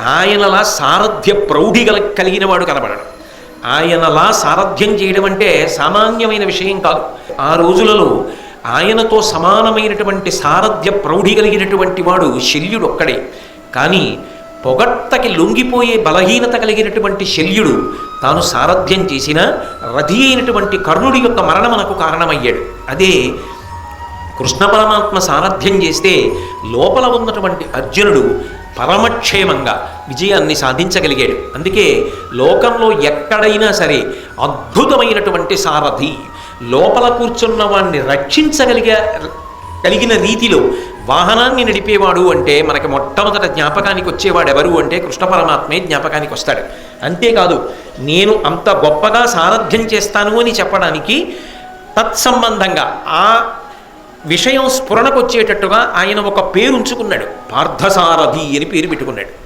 ఆయనలా సారథ్య ప్రౌఢి గల కలిగిన వాడు కనబడడు. ఆయనలా సారథ్యం చేయడం అంటే సామాన్యమైన విషయం కాదు. ఆ రోజులలో ఆయనతో సమానమైనటువంటి సారథ్య ప్రౌఢి కలిగినటువంటి వాడు శల్యుడు ఒక్కడే. కానీ పొగట్టకి లొంగిపోయే బలహీనత కలిగినటువంటి శల్యుడు తాను సారథ్యం చేసిన రథి అయినటువంటి కర్ణుడి యొక్క మరణమనకు కారణమయ్యాడు. అదే కృష్ణ పరమాత్మ సారథ్యం చేస్తే లోపల ఉన్నటువంటి అర్జునుడు పరమక్షేమంగా విజయాన్ని సాధించగలిగాడు. అందుకే లోకంలో ఎక్కడైనా సరే అద్భుతమైనటువంటి సారథి లోపల కూర్చున్న వాడిని రక్షించగలిగే కలిగిన రీతిలో వాహనాన్ని నడిపేవాడు అంటే మనకి మొట్టమొదట జ్ఞాపకానికి వచ్చేవాడు ఎవరు అంటే కృష్ణ పరమాత్మే జ్ఞాపకానికి వస్తాడు. అంతేకాదు నేను అంత గొప్పగా సారథ్యం చేస్తాను అని చెప్పడానికి తత్సంబంధంగా ఆ విషయం స్ఫురణకు వచ్చేటట్టుగా ఆయన ఒక పేరు ఉంచుకున్నాడు పార్థసారథి అని పేరు పెట్టుకున్నాడు.